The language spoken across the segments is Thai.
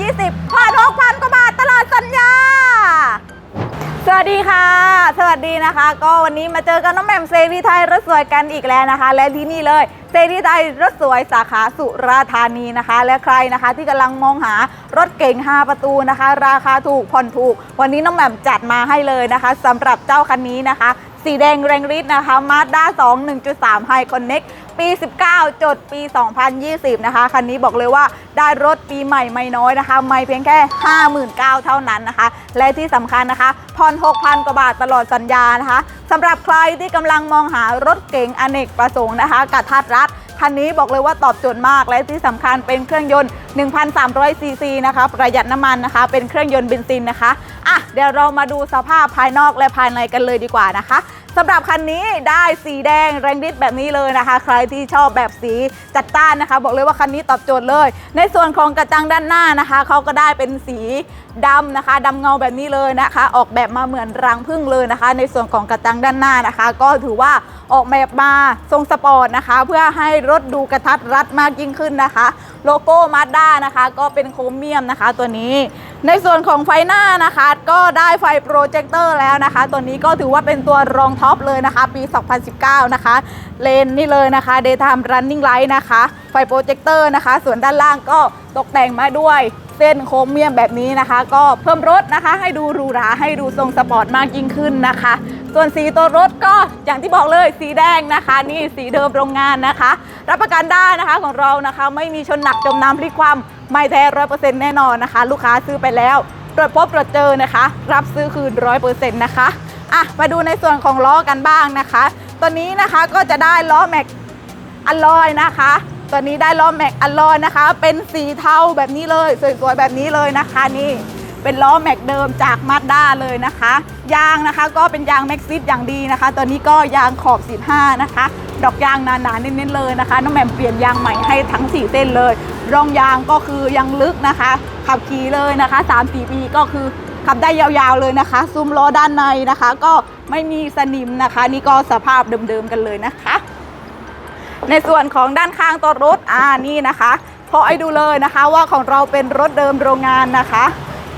2020ผ่าน6,000กว่าบาทตลอดสัญญา สวัสดีค่ะ สวัสดีนะคะ ก็วันนี้มาเจอกับน้องแหม่มเซรีไทยรถสวยกันอีกแล้วนะคะ และที่นี่เลยเซรีไทยรถสวยสาขาสุราธานีนะคะ และใครนะคะ ที่กำลังมองหารถเก๋ง5ประตูนะคะ ราคาถูกผ่อนถูก วันนี้น้องแหม่มจัดมาให้เลยนะคะสำหรับเจ้าคันนี้นะคะ สีแดงแรงฤทธิ์นะคะ Mazda 2 1.3 High Connect ปี 19 จดปี 2020 นะคะ คันนี้บอกเลยว่าได้รถปีใหม่ไม่น้อยนะคะ ไม่เพียงแค่ 59,000 เท่านั้นนะคะ และที่สำคัญนะคะผ่อน6,000 กว่าบาทตลอดสัญญานะคะสำหรับใครที่กำลังมองหารถเก๋งอเนกประสงค์นะคะกระทัดรัดคันนี้บอกเลยว่าตอบโจทย์มากและที่สำคัญเป็นเครื่องยนต์1,300 ซีซีนะคะประหยัดน้ำมันนะคะ เป็นเครื่องยนต์เบนซินนะคะอะเดี๋ยวเรามาดูสภาพภายนอกและภายในกันเลยดีกว่านะคะสำหรับคันนี้ได้สีแดงแรงฤทธิ์แบบนี้เลยนะคะ ใครที่ชอบแบบสีจัดจ้านนะคะ บอกเลยว่าคันนี้ตอบโจทย์เลย ในส่วนของกระจังด้านหน้านะคะเขาก็ได้เป็นสีดำนะคะดำเงาแบบนี้เลยนะคะ ออกแบบมาเหมือนรังผึ้งเลยนะคะ ในส่วนของกระจังด้านหน้านะคะ ก็ถือว่าออกแบบมาทรงสปอร์ตนะคะ เพื่อให้รถดูกระทัดรัดมากยิ่งขึ้นนะคะ โลโก้มาด้านะคะ ก็เป็นโครเมียมนะคะ ตัวนี้ ในส่วนของไฟหน้านะคะ ก็ได้ไฟโปรเจคเตอร์แล้วนะคะ ตัวนี้ก็ถือว่าเป็นตัวรองท็อปเลยนะคะ ปี 2019 นะคะ เลนนี่เลยนะคะ Daytime Running Light นะคะ ไฟโปรเจคเตอร์นะคะ ส่วนด้านล่างก็ตกแต่งมาด้วยเส้นโครเมียมแบบนี้นะคะ ก็เพิ่มรถนะคะ ให้ดูหรูหราให้ดูทรงสปอร์ตมากยิ่งขึ้นนะคะ ส่วนสีตัวรถก็อย่างที่บอกเลยสีแดงนะคะ นี่สีเดิมโรงงานนะคะ รับประกันได้นะคะของเรานะคะ ไม่มีชนหนักจมน้ำพลิกความไม่แท้ร้อยเปอร์เซ็นต์แน่นอนนะคะ ลูกค้าซื้อไปแล้วตรวจพบตรวจเจอนะคะ รับซื้อคืนร้อยเปอร์เซ็นต์นะคะอะมาดูในส่วนของล้อกันบ้างนะคะ ตัวนี้นะคะก็จะได้ล้อแม็กอลลอยนะคะตัวนี้ได้ล้อแม็กอลลอยนะคะ เป็นสีเทาแบบนี้เลยสวยๆแบบนี้เลยนะคะนี่ เป็นล้อแม็กเดิมจากมาสด้าเลยนะคะ ยางนะคะก็เป็นยางแม็กซิสอย่างดีนะคะ ตัวนี้ก็ยางขอบ 15 นะคะ ดอกยางหนาๆเน้นๆเลยนะคะ น้องแหม่มเปลี่ยนยางใหม่ให้ทั้ง 4 เส้นเลย ร่องยางก็คือยังลึกนะคะ ขับขี่เลยนะคะ 3-4 ปีก็คือขับได้ยาวๆเลยนะคะ ซุ้มล้อด้านในนะคะ ก็ไม่มีสนิมนะคะ นี่ก็สภาพเดิมๆกันเลยนะคะ ในส่วนของด้านข้างตัวรถอ่านี่นะคะพอไอ้ดูเลยนะคะว่าของเราเป็นรถเดิมโรงงานนะคะ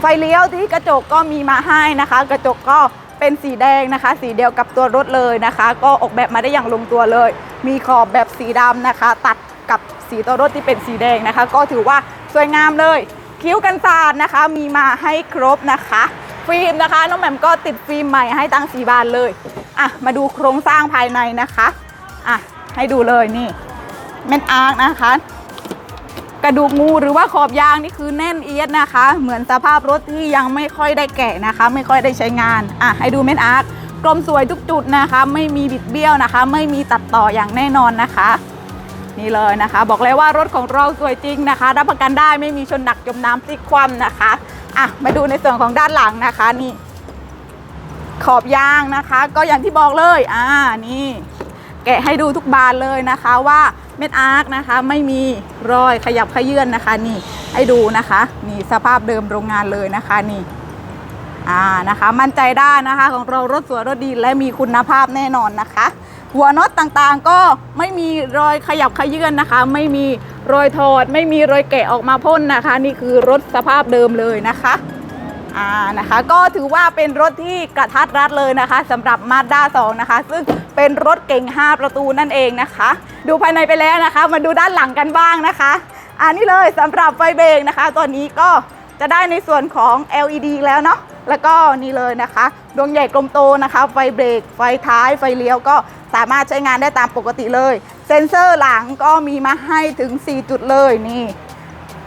ไฟเลี้ยวที่กระจกก็มีมาให้นะคะ กระจกก็เป็นสีแดงนะคะ สีเดียวกับตัวรถเลยนะคะ ก็ออกแบบมาได้อย่างลงตัวเลย มีขอบแบบสีดำนะคะ ตัดกับสีตัวรถที่เป็นสีแดงนะคะ ก็ถือว่าสวยงามเลย คิ้วกันสาดนะคะ มีมาให้ครบนะคะฟิล์มนะคะน้องแหม่มก็ติดฟิล์มใหม่ให้ตั้งสีบานเลยอะมาดูโครงสร้างภายในนะคะอะให้ดูเลยนี่เม็ดอาร์คนะคะ กระดูกงูหรือว่าขอบยางนี่คือแน่นเอียดนะคะ เหมือนสภาพรถที่ยังไม่ค่อยได้แกะนะคะ ไม่ค่อยได้ใช้งานอะให้ดูเม็ดอาร์คกลมสวยทุกจุดนะคะ ไม่มีบิดเบี้ยวนะคะ ไม่มีตัดต่ออย่างแน่นอนนะคะ นี่เลยนะคะ บอกเลยว่ารถของเราสวยจริงนะคะ รับประกันได้ไม่มีชนหนักจมน้ำพลิกคว่ำนะคะอะมาดูในส่วนของด้านหลังนะคะนี่ขอบยางนะคะ ก็อย่างที่บอกเลยอ่านี่ แกะให้ดูทุกบานเลยนะคะว่าเม็ดอาร์คนะคะไม่มีรอยขยับขยื่นนะคะนี่ให้ดูนะคะนี่สภาพเดิมโรงงานเลยนะคะนี่อ่านะคะมั่นใจได้นะคะของเรารถสวยรถดีและมีคุณภาพแน่นอนนะคะ หัวน็อตต่างๆก็ไม่มีรอยขยับขยื่นนะคะ ไม่มีรอยถอด ไม่มีรอยแกะออกมาพ่นนะคะ นี่คือรถสภาพเดิมเลยนะคะอ่านะคะ ก็ถือว่าเป็นรถที่กระทัดรัดเลยนะคะสำหรับ Mazda 2นะคะ ซึ่ง เป็นรถเก่ง5 ประตูนั่นเองนะคะ ดูภายในไปแล้วนะคะ มาดูด้านหลังกันบ้างนะคะ อันนี้เลยสำหรับไฟเบรกนะคะ ตัวนี้ก็จะได้ในส่วนของ LED แล้วเนาะแล้วก็นี่เลยนะคะดวงใหญ่กลมโตนะคะ ไฟเบรก ไฟท้าย ไฟเลี้ยวก็สามารถใช้งานได้ตามปกติเลย เซ็นเซอร์หลังก็มีมาให้ถึง 4 จุดเลยนี่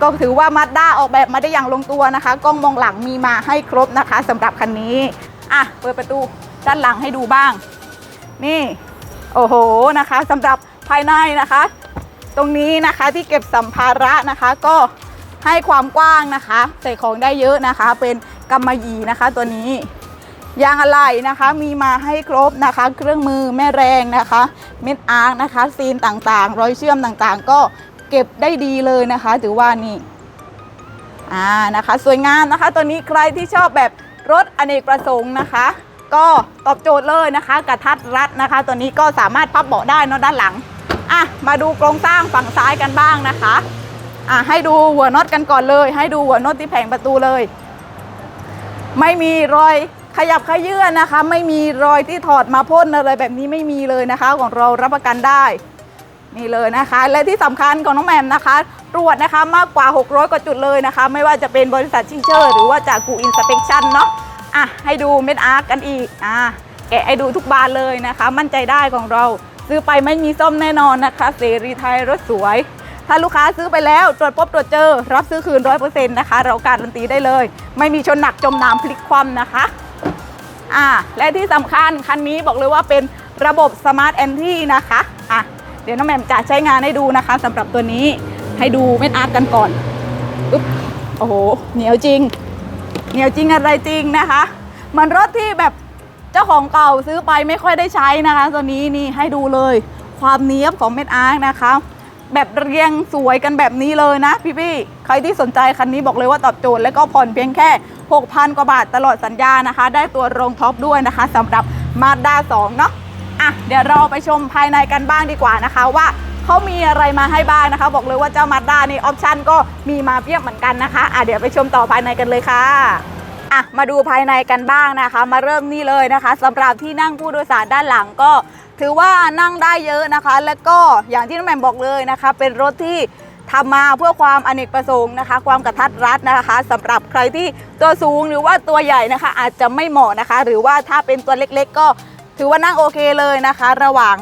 ก็ถือว่ามาด้าออกแบบมาได้อย่างลงตัวนะคะ กล้องมองหลังมีมาให้ครบนะคะสำหรับคันนี้ อะ เปิดประตูด้านหลังให้ดูบ้าง นี่ โอ้โหนะคะสำหรับภายในนะคะ ตรงนี้นะคะที่เก็บสัมภาระนะคะก็ให้ความกว้างนะคะ ใส่ของได้เยอะนะคะ เป็นกำมะหยี่นะคะตัวนี้ยางอะไหล่นะคะมีมาให้ครบนะคะ เครื่องมือแม่แรงนะคะ เม็ดอาร์คนะคะ ซีนต่างๆ รอยเชื่อมต่างๆ ก็เก็บได้ดีเลยนะคะ ถือว่านี่อ่านะคะ สวยงามนะคะ ตัวนี้ใครที่ชอบแบบรถอเนกประสงค์นะคะ ก็ตอบโจทย์เลยนะคะกระทัดรัดนะคะ ตัวนี้ก็สามารถพับเบาะได้เนอะด้านหลังอะมาดูโครงสร้างฝั่งซ้ายกันบ้างนะคะอะให้ดูหัวน็อตกันก่อนเลย ให้ดูหัวน็อตที่แผงประตูเลย ไม่มีรอยขยับขยื่นนะคะ ไม่มีรอยที่ถอดมาพ่นอะไรแบบนี้ไม่มีเลยนะคะ ของเรารับประกันได้นี่เลยนะคะ และที่สำคัญของน้องแหมมนะคะ ตรวจนะคะมากกว่า 600 กว่าจุดเลยนะคะ ไม่ว่าจะเป็นบริษัทชิงเชอร์ หรือว่าจากกูอินสเปคชั่นเนาะ อะให้ดูเม็ดอาร์กกันอีกอะแกะให้ดูทุกบานเลยนะคะ มั่นใจได้ของเรา ซื้อไปไม่มีส้มแน่นอนนะคะเสรีไทยรถสวย ถ้าลูกค้าซื้อไปแล้วตรวจพบตรวจเจอ รับซื้อคืนร้อยเปอร์เซ็นต์นะคะ เราการันตีได้เลย ไม่มีชนหนักจมน้ำพลิกคว่ำนะคะอ่าและที่สำคัญคันนี้บอกเลยว่าเป็นระบบ Smart Entry นะคะอะเดี๋ยวน้องแหม่มจะใช้งานให้ดูนะคะสำหรับตัวนี้ให้ดูเม็ดอาร์ตกันก่อนอุ๊บโอ้โหเหนียวจริง เหนียวจริงอะไรจริงนะคะ มันรถที่แบบเจ้าของเก่าซื้อไปไม่ค่อยได้ใช้นะคะตัวนี้นี่ให้ดูเลย ความเนี้ยบของเม็ดอาร์นะคะ แบบเรียงสวยกันแบบนี้เลยนะพี่ๆใครที่สนใจคันนี้บอกเลยว่าตอบโจทย์และก็ผ่อนเพียงแค่ 6,000 กว่าบาทตลอดสัญญานะคะ ได้ตัวรองท็อปด้วยนะคะสำหรับ Mazda 2เนาะอะเดี๋ยวเราไปชมภายในกันบ้างดีกว่านะคะว่า เขามีอะไรมาให้บ้างนะคะ บอกเลยว่าเจ้า Mazda นี่ออปชั่นก็มีมาเพียบเหมือนกันนะคะอะเดี๋ยวไปชมต่อภายในกันเลยค่ะอะมาดูภายในกันบ้างนะคะ มาเริ่มนี่เลยนะคะสำหรับที่นั่งผู้โดยสารด้านหลังก็ ถือว่านั่งได้เยอะนะคะ และก็อย่างที่น้องแหม่มบอกเลยนะคะ เป็นรถที่ทำมาเพื่อความอเนกประสงค์นะคะ ความกระทัดรัดนะคะสำหรับใครที่ตัวสูงหรือว่าตัวใหญ่นะคะ อาจจะไม่เหมาะนะคะ หรือว่าถ้าเป็นตัวเล็กๆ ก็ ถือว่านั่งโอเคเลยนะคะ ระหว่าง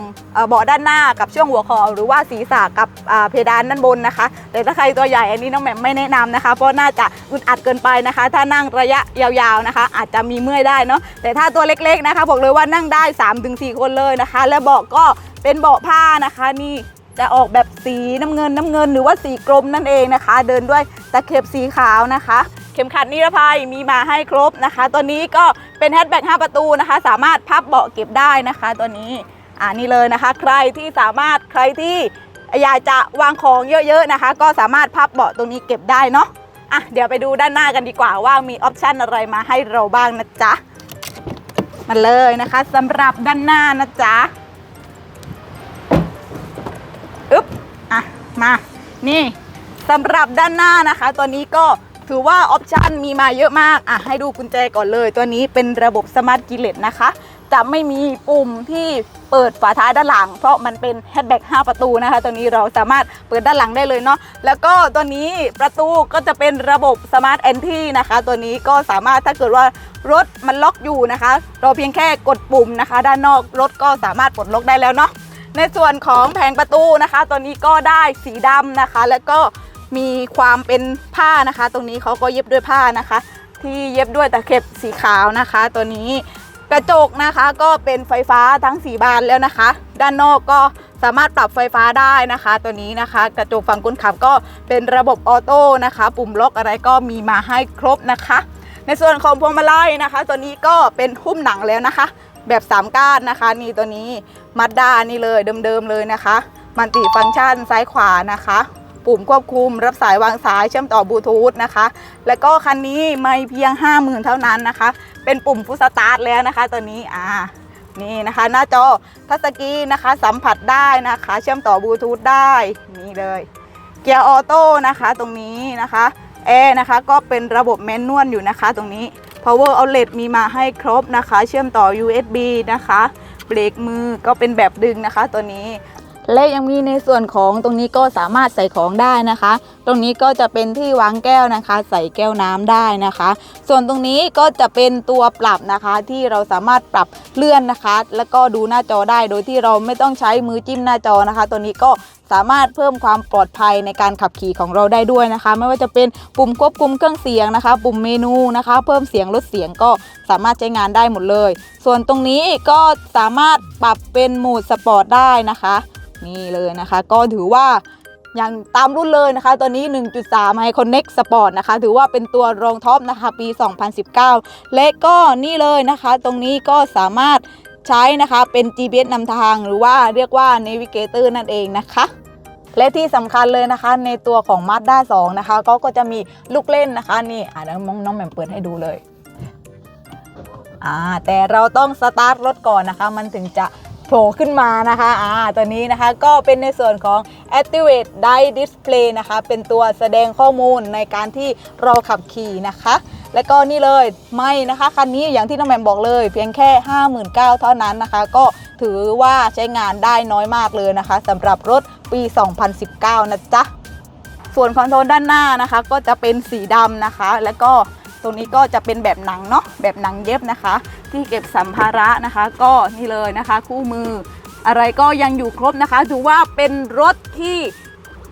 เบาะด้านหน้ากับช่วงหัวคอหรือว่าศีรษะกับเพดานด้านบนนะคะ แต่ถ้าใครตัวใหญ่อันนี้น้องแหม่มไม่แนะนำนะคะ เพราะน่าจะอึดอัดเกินไปนะคะ ถ้านั่งระยะยาวๆนะคะ อาจจะมีเมื่อยได้เนาะแต่ถ้าตัวเล็กๆนะคะบอกเลยว่านั่งได้ 3-4 คนเลยนะคะ และเบาะก็เป็นเบาะผ้านะคะนี่จะออกแบบสีน้ำเงินน้ำเงิน หรือว่าสีกรมนั่นเองนะคะ เดินด้วยตะเข็บสีขาวนะคะ เข็มขัดนิรภัยมีมาให้ครบนะคะ ตัวนี้ก็เป็นแฮชแบ็ก5ประตูนะคะ สามารถพับเบาะเก็บได้นะคะ ตัวนี้อ่านี่เลยนะคะ ใครที่สามารถใครที่อยากจะวางของเยอะๆนะคะ ก็สามารถพับเบาะตรงนี้เก็บได้เนาะอะเดี๋ยวไปดูด้านหน้ากันดีกว่าว่ามีออปชันอะไรมาให้เราบ้างนะจ๊ะมาเลยนะคะสำหรับด้านหน้านะจ๊ะอึ๊บอะมานี่สำหรับด้านหน้านะคะ ตัวนี้ก็ ถือว่าออปชันมีมาเยอะมากอะให้ดูกุญแจก่อนเลย ตัวนี้เป็นระบบสมาร์ทกิเลตนะคะ จะไม่มีปุ่มที่เปิดฝาท้ายด้านหลัง เพราะมันเป็นแฮชแบ็ก5ประตูนะคะ ตัวนี้เราสามารถเปิดด้านหลังได้เลยเนาะแล้วก็ตัวนี้ประตูก็จะเป็นระบบสมาร์ทแอนที่นะคะ ตัวนี้ก็สามารถถ้าเกิดว่ารถมันล็อกอยู่นะคะ เราเพียงแค่กดปุ่มนะคะ ด้านนอกรถก็สามารถปลดล็อกได้แล้วเนาะในส่วนของแผงประตูนะคะ ตัวนี้ก็ได้สีดำนะคะ แล้วก็ มีความเป็นผ้านะคะ ตรงนี้เขาก็เย็บด้วยผ้านะคะ ที่เย็บด้วยตะเข็บสีขาวนะคะ ตัวนี้กระจกนะคะก็เป็นไฟฟ้าทั้งสีบานแล้วนะคะ ด้านนอกก็สามารถปรับไฟฟ้าได้นะคะ ตัวนี้นะคะ กระจกฝั่งคนขับก็เป็นระบบออโต้นะคะ ปุ่มล็อกอะไรก็มีมาให้ครบนะคะ ในส่วนของพวงมาลัยนะคะ ตัวนี้ก็เป็นหุ้มหนังแล้วนะคะ แบบ3ก้านนะคะนี่ตัวนี้มัดด้านี่เลยเดิมๆเลยนะคะ มันติฟังก์ชันซ้ายขวานะคะ ปุ่มควบคุม รับสายวางสายเชื่อมต่อบลูทูธนะคะ แล้วก็คันนี้ไม่เพียง 50,000 เท่านั้นนะคะ เป็นปุ่มฟุตสตาร์ทแล้วนะคะตัวนี้อ่านี่นะคะ หน้าจอทัชสกรีนนะคะ สัมผัสได้นะคะ เชื่อมต่อบลูทูธได้นี่เลยเกียร์ออโต้นะคะตรงนี้นะคะแอร์นะคะก็เป็นระบบแมนนวลอยู่นะคะตรงนี้ power outlet มีมาให้ครบนะคะ เชื่อมต่อ USB นะคะ เบรกมือก็เป็นแบบดึงนะคะตัวนี้ และยังมีในส่วนของตรงนี้ก็สามารถใส่ของได้นะคะ ตรงนี้ก็จะเป็นที่วางแก้วนะคะ ใส่แก้วน้ำได้นะคะ ส่วนตรงนี้ก็จะเป็นตัวปรับนะคะที่เราสามารถปรับเลื่อนนะคะ แล้วก็ดูหน้าจอได้โดยที่เราไม่ต้องใช้มือจิ้มหน้าจอนะคะ ตัวนี้ก็สามารถเพิ่มความปลอดภัยในการขับขี่ของเราได้ด้วยนะคะ ไม่ว่าจะเป็นปุ่มควบคุมเครื่องเสียงนะคะ ปุ่มเมนูนะคะ เพิ่มเสียงลดเสียงก็สามารถใช้งานได้หมดเลย ส่วนตรงนี้ก็สามารถปรับเป็นโหมดสปอร์ตได้นะคะ นี่เลยนะคะ ก็ถือว่าอย่างตามรุ่นเลยนะคะ ตัวนี้ 1.3 High Connect Sport นะคะ ถือว่าเป็นตัวรองท็อปนะคะ ปี 2019 และก็นี่เลยนะคะ ตรงนี้ก็สามารถใช้นะคะเป็น GPS นำทางหรือว่าเรียกว่า Navigator นั่นเองนะคะและที่สำคัญเลยนะคะในตัวของ Mazda 2 นะคะก็ก็จะมีลูกเล่นนะคะ นี่อะเดี๋ยวน้องน้องแหม่มเปิดให้ดูเลยอ่าแต่เราต้องสตาร์ทรถก่อนนะคะ มันถึงจะ ผล่ขึ้นมานะคะอ่าตัวนี้นะคะก็เป็นในส่วนของ Activate Dye Display นะคะ เป็นตัวแสดงข้อมูลในการที่เราขับขี่นะคะ และก็นี่เลยไม่นะคะคันนี้อย่างที่น้องแหมมบอกเลย เพียงแค่ 59,000เท่านั้นนะคะ ก็ถือว่าใช้งานได้น้อยมากเลยนะคะสำหรับรถปี 2019 นะจ๊ะ ส่วนคอนโซลด้านหน้านะคะ ก็จะเป็นสีดำนะคะ แล้วก็ ตรงนี้ก็จะเป็นแบบหนังเนาะแบบหนังเย็บนะคะ ที่เก็บสัมภาระนะคะ ก็นี่เลยนะคะ คู่มืออะไรก็ยังอยู่ครบนะคะ ถือว่าเป็นรถที่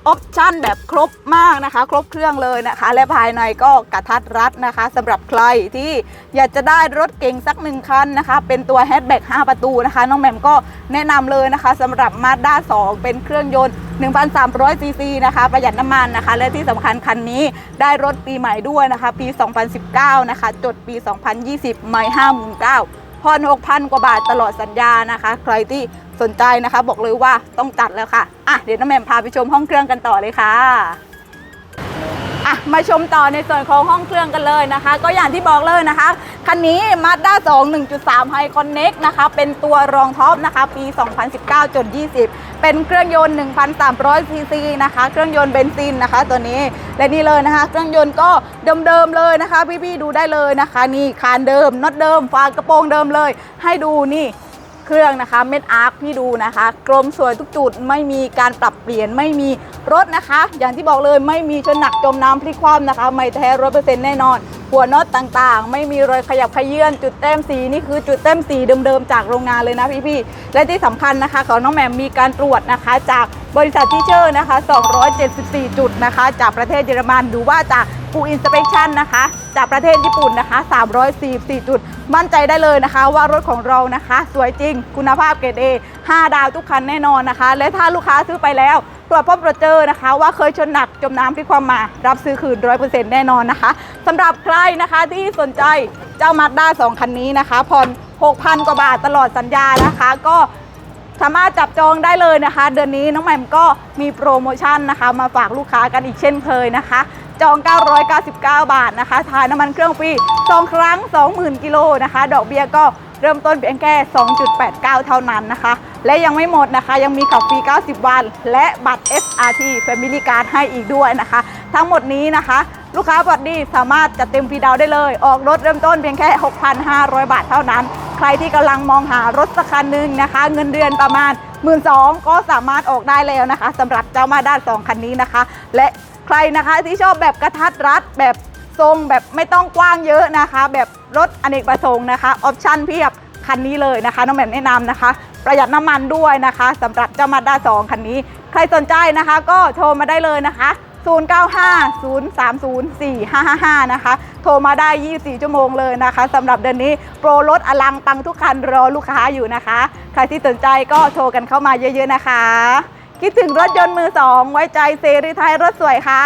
ออปชั่นแบบครบมากนะคะ ครบเครื่องเลยนะคะ และภายในก็กระทัดรัดนะคะสำหรับใครที่อยากจะได้รถเก๋งสักหนึ่งคันนะคะ เป็นตัวแฮชแบ็ก5ประตูนะคะ น้องแหม่มก็แนะนำเลยนะคะสำหรับ Mazda 2 เป็นเครื่องยนต์ 1,300ซีซีนะคะ ประหยัดน้ำมันนะคะ และที่สำคัญคันนี้ได้รถปีใหม่ด้วยนะคะ ปี 2019 นะคะ จดปี 2020ไม่59,000ผ่อน6,000 กว่าบาทตลอดสัญญานะคะ ใครที่ สนใจนะคะ บอกเลยว่าต้องจัดแล้วค่ะอะเดี๋ยวน้องแหม่มพาไปชมห้องเครื่องกันต่อเลยค่ะอะมาชมต่อในส่วนของห้องเครื่องกันเลยนะคะ ก็อย่างที่บอกเลยนะคะ คันนี้ Mazda 2 1.3 High Connect นะคะ เป็นตัวรองท็อปนะคะ ปี 2019จน20 เป็นเครื่องยนต์ 1,300 ซีซีนะคะ เครื่องยนต์เบนซินนะคะ ตัวนี้ และนี่เลยนะคะ เครื่องยนต์ก็เดิมๆเลยนะคะ พี่ๆดูได้เลยนะคะ นี่คานเดิมน็อตเดิม ฝากระโปรงเดิมเลย ให้ดูนี่ เครื่องนะคะ เม็ดอาร์คพี่ดูนะคะ กลมสวยทุกจุดไม่มีการปรับเปลี่ยนไม่มีรถนะคะ อย่างที่บอกเลยไม่มีชนหนักจมน้ำพลิกคว่ำนะคะ ไม่แท้ร้อยเปอร์เซ็นต์แน่นอน หัวน็อตต่างๆ ไม่มีรอยขยับขยื่นจุดแต้มสีนี่คือจุดแต้มสีเดิมๆจากโรงงานเลยนะพี่ๆและที่สำคัญนะคะของน้องแหม่มมีการตรวจนะคะ จากบริษัทที่เชอร์นะคะ 274 จุดนะคะ จากประเทศเยอรมันหรือว่าจากปูอินสเป t ชันนะคะ จากประเทศญี่ปุ่นนะคะ 344 จุด มั่นใจได้เลยนะคะ ว่ารถของเรานะคะ สวยจริง คุณภาพเกรด A 5 ดาวทุกคันแน่นอนนะคะ และถ้าลูกค้าซื้อไปแล้ว ตรวจพบตรวจเจอนะคะ ว่าเคยชนหนักจมน้ำที่ความมา รับซื้อคืน100%แน่นอนนะคะสำหรับใครนะคะที่สนใจเจ้ามาด้า2คันนี้นะคะผ่อน6,000 กว่าบาทตลอดสัญญานะคะ ก็สามารถจับจองได้เลยนะคะ เดือนนี้น้องแหม่มก็มีโปรโมชั่นนะคะ มาฝากลูกค้ากันอีกเช่นเคยนะคะ จอง 999 บาทนะคะทานน้ำมันเครื่องฟรี2ครั้ง 20,000 กิโลนะคะ ดอกเบี้ยก็ เริ่มต้นเพียงแค่ 2.89 เท่านั้นนะคะ และยังไม่หมดนะคะ ยังมีขับฟรี 90 วัน และบัตร SRT Family Card ให้อีกด้วยนะคะ ทั้งหมดนี้นะคะ ลูกค้าบัตรดีสามารถจัดเต็มฟรีดาวน์ได้เลย ออกรถเริ่มต้นเพียงแค่ 6,500 บาทเท่านั้น ใครที่กำลังมองหารถสักคันหนึ่งนะคะ เงินเดือนประมาณ 1 2ื่นก็สามารถออกได้แล้วนะคะสำหรับเจ้ามาด้า2คันนี้นะคะ และใครนะคะที่ชอบแบบกระทัดรัดแบบ ทรงแบบไม่ต้องกว้างเยอะนะคะ แบบรถอเนกประสงค์นะคะออปชั่นเพียบคันนี้เลยนะคะน้องแหม่มแนะนำนะคะ ประหยัดน้ำมันด้วยนะคะ สำหรับเจ้ามาด้า2คันนี้ ใครสนใจนะคะ ก็โทรมาได้เลยนะคะ 0950304555 นะคะ โทรมาได้ 24 ชั่วโมงเลยนะคะสำหรับเดือนนี้โปรลดอลังปังทุกคันรอลูกค้าอยู่นะคะ ใครที่สนใจก็โทรกันเข้ามาเยอะๆนะคะ คิดถึงรถยนต์มือสองไว้ใจเซรีไทยรถสวยค่ะ